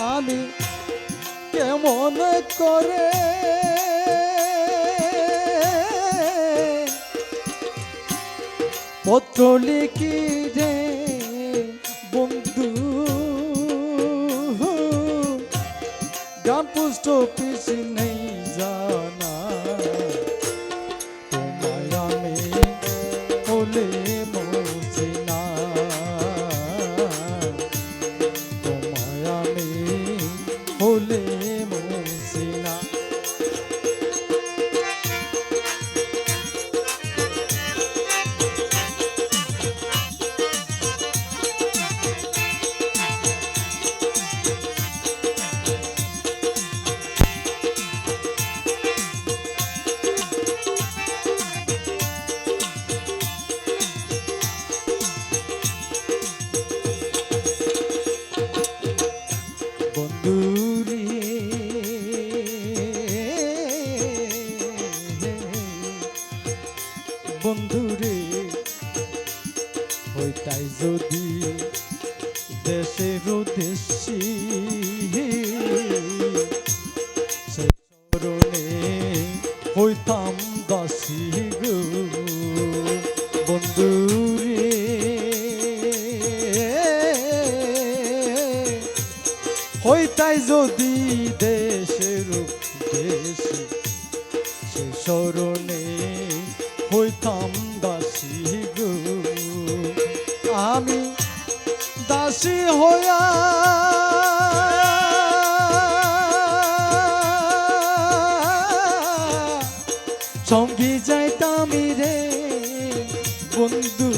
আমি কেমন করে? পত্র লিখি রে বন্ধু গ্রাম পোস্ট অফিস নেই জানা। তোমায় আমি হলে বন্ধুরে হইতাই যদি দেশের উদ্দেশ্যে সেই স্মরণে হইতাম দাসী গো। বন্ধুরে হইতাই যদি দেশের দেশে সে স্মরণে হইতাম দাসী গো। আমি দাসী হইয়া সঙ্গী যাইতাম রে বন্ধু।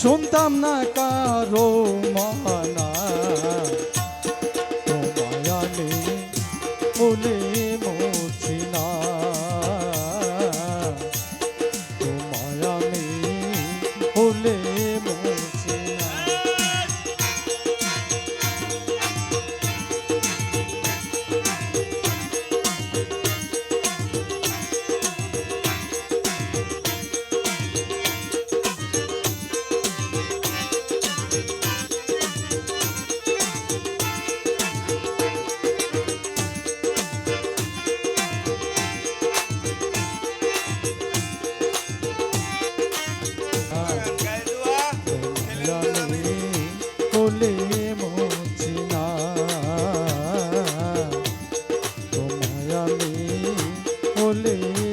শুনতাম না কারও মানা বলে